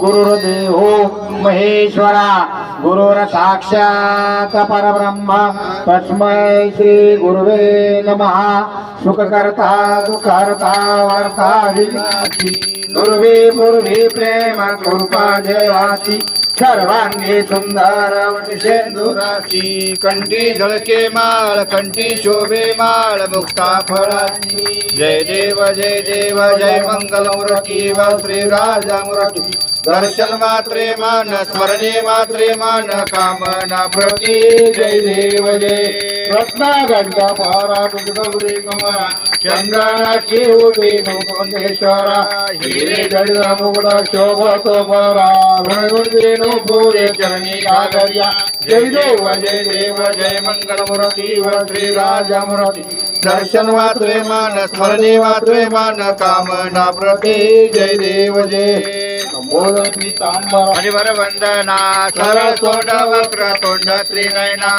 गुरुर्देवो महेश्वरा गुरुर साक्षात परब्रह्म तस्मै श्री गुरुवे नमः. सुखकर्ता दुःखहर्ता वार्ता विघ्नाची दुर्वी पूर्वी प्रेम कृपा जयाची सर्वांगी सुंदर सेंदुराची कंठी झळके माळ कंठी शोभे माळ मुक्ता फळाची. जय देव जय देव जय मंगल मूर्ती व श्री राजा मूर्ती दर्शन मात्रे मान स्मरणे मात्रे मान कामना प्रती जय देव जय रत्नागंगा पारा गौरी कुमारा चंद्राची उभी मुकुंदेश्वरा हिरे जड मुगड शोभतो परा. रणगुंदेनो पुरे चरणी आगर्या जय देव जय देव जय मंगल मूर्ती व श्री राजा मूर्ती. दर्शन मात्रे मान स्मरणे मात्रे मान कामना प्रती जय देव जय संबोधती तांबरा वंदना सरळ तोंड वक्र तोंड त्रिनयना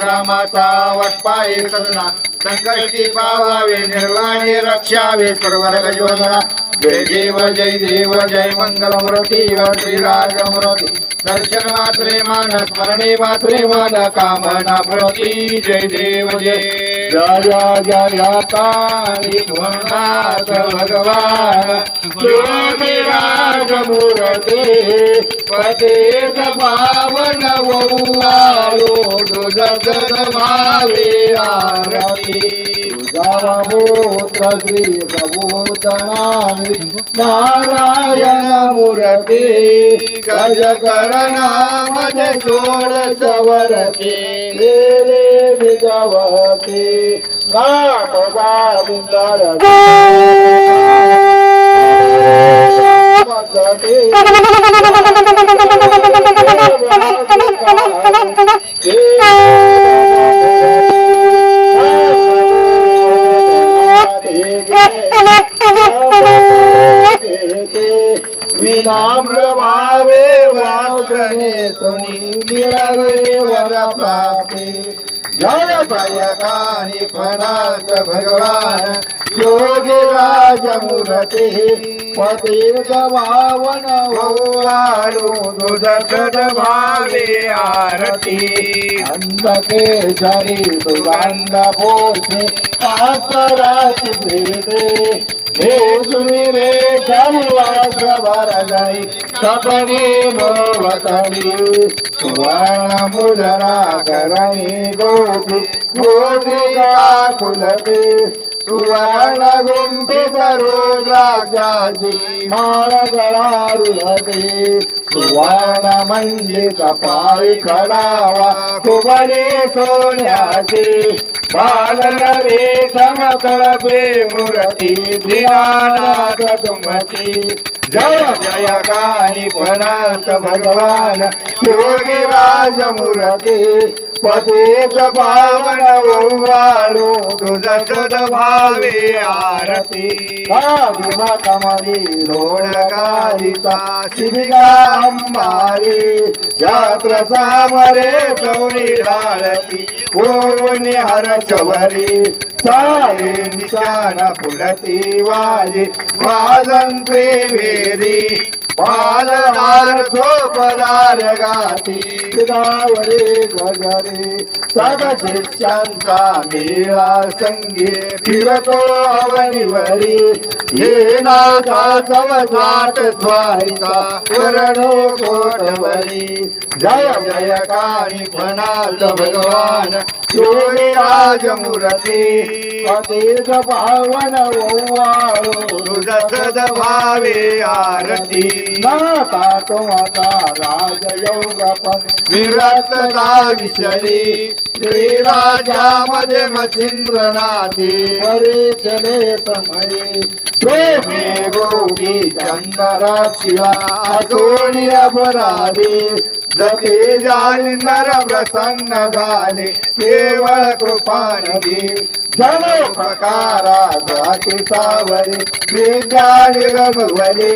रामाचा वटपाय सदना संकष्टी पावावे निर्वाणी रक्षावे सर्वर्ग योजना जय देव जय देव जय मंगल मूर्ती व श्रीराज मूर्ती दर्शन मात्रे मान स्मरणे मात्रे मान कामना प्रती जय देव जय जय जय काळी भगवान योगिराज मूर्ती पदे पावन वौवारो दुजगत भावे आरती। तुझा नारायण मूर्ती गज करणामध्ये सोड सवरती रे विजवती नाट विनाम्र भावे वाचने सुनी वर प्राप्ते जय जय कानी फणात भगवान योगी राजमुरते मूर्ती पतीर्थ भावन वाळू दुधसद भावे आरती। अंधके शरी सुगंध पोषे पातराची भेटे हे सुमिरे शनिवास भरलाई सपने मोवतडी सुवर्ण मुजरा करणी गोपी गोपिका कुलते सुवर्ण गुंफित रुद्राक्षाची माळ गळारुहते सुवर्ण म्हणजे पायी खडावा कुबले सोन्याचे. बालनवे समकळपे मूर्ती ध्यानात तुमची जय जय कानी पनात भगवान योगी राज मूर्ती पतेत पावन ओवाळू तुझत भावे आरती। भीमा कमली लोणकारिता शिबिका अंबारी जात्रचा मरे चौरी डाळती पूर्वनि चवरी सारे निशान फुलती वाजी वाजंत्री वेरी बालदार झोपदार गाती. गावरे गजरे सग शिष्यांचा मेळा संगे. फिरतो अवनिवरी ये नाथा चवचाट स्वारीचा. करणो कोटवरी जय जय काणी फणात भगवान. योगी राज मूर्ती अतीर्थ सद भावे आरती. माता तो आता राजयोग पण विरक्तता विषयी. श्री राजामध्ये मच्छिंद्रनाथी. हरे चले समये प्रेमे गोगी चंदरा शिवा सोनी अपराधी. जते जाई नर प्रसन्न झाले. केवळ कृपानिधी. जणो प्रकारा जाती सावरी विद्यानी रघुवरी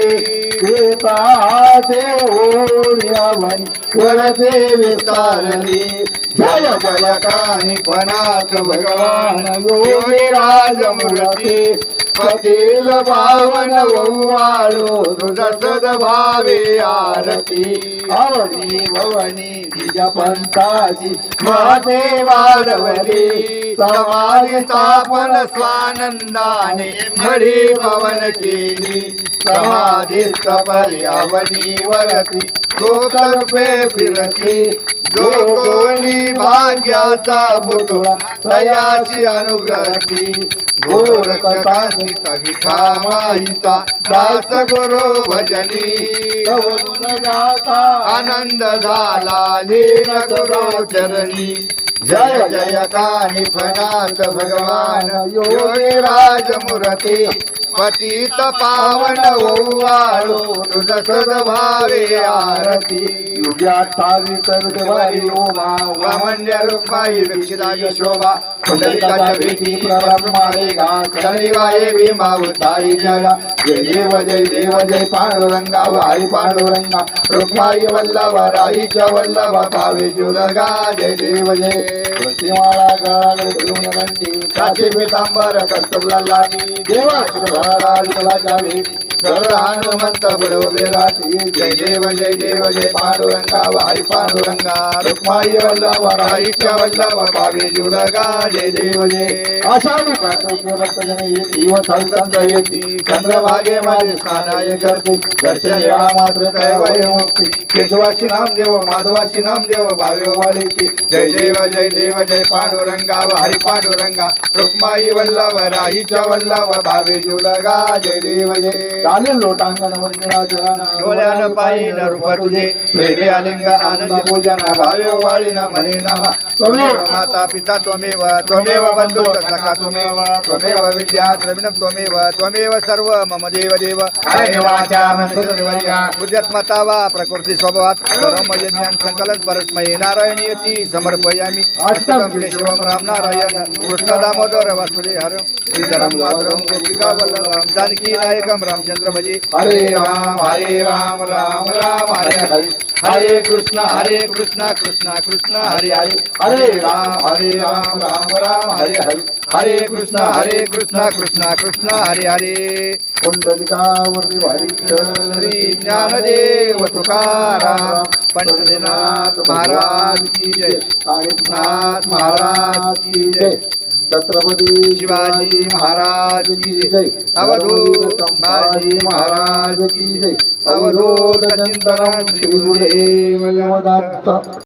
सीता देऊन वरते विस्तारली जय जय कानी पनाथ भगवान योगी राजमूर्ती पतील पावन ओवाळो तुझ सदभावे आरती भवनी भवनी निज पंथाची महादेवाडवली समाज स्थापन स्वानंदाने मढी पवन केली. समाधीस्थ पर्यावनी वरती गोतर्फे फिरती. जो कोणी भाग्याचा पुतळा तयाची अनुग्रही घोर कथांची कविता माईचा दास गुरु भजनी. आनंद झाला लीन गुरु चरणी. जय जय कानी फणात भगवान योगी राजमूर्ती पतित पावन ओवाळो तुझ सदभावे आरती. युगी अठ्ठावीस रुपये ओमा वामन्य रुक्माई विक्षिताची शोभा पुंडलिकाच्या भेटी प्रब्रह्मारे गा शनिवाये भीमा उद्धारी जगा. जय देव जय देव जय पांडुरंगा वाई पांडुरंगा रुक्माई वल्लभ राईच्या वल्लभ पावे शिवलगा जय देव जय तुळशीमाळा गळाकडे घेऊन घंटी काशी पितांबर कर्तव्य लागी देवा महाराज कलाच्या भेटी कर हनुमंत बुडवले रात्री जय देव जय देव जय पांडुरंगा. वाई पांडुरंगा रुक्माई वल्लभ राईच्या वल्लभ पावे शिवलगा जय देव जय आषाढी कार्तिक रक्तजन येती व संत येती चंद्रभागे माझे स्नानाय करते दर्शन या मात्र कैवय मुक्ती केशवाशी नामदेव माधवाशी नामदेव भावे वालेची जय देव जय देव जय पांडुरंगा व हरी पांडुरंगा रुक्माई वल्लभ राहीच्या वल्लभ भावे जुलगा जय देव जय चालेल लोटांगण मंदिराचरण डोळ्यानं पाहिलं रूप तुझे. प्रेमे आलिंग आनंद. पूजन भावे वाळीन म्हणे नामा त्वमेव माता पिता त्वमेव त्वमेव बंधू सखा त्वमेव. त्वमेव विद्या द्रविणं त्वमेव. त्वमेव सर्व मम देव देव. हरे वाचा मनसुरवर्या उद्यत मता वा प्रकृती स्वभावात. सर्व यज्ञान संकलन परस्मये नारायणीयती समर्पयामि. अष्टम केशवम राम नारायण. कृष्ण दामोदर वासुदेव हर श्रीधरम माधवम गोपिका वल्लभम जानकी नायकम रामचंद्र भजे हरे राम हरे राम राम राम हरे हरे। हरे कृष्ण हरे कृष्ण कृष्ण कृष्ण हरे हरे। हरे राम हरे राम राम राम हरे हरे। हरे कृष्ण हरे कृष्ण कृष्ण कृष्ण हरे हरे। कुंडलिकावरती भारी श्री ज्ञानदेव तुकाराम। पंढरीनाथ महाराज की जय। नाथ महाराज की जय। छत्रपती शिवाजी महाराज की जय। अवधूत संभाजी महाराज की जय। अवधूत चिंतन श्री गुरुदेव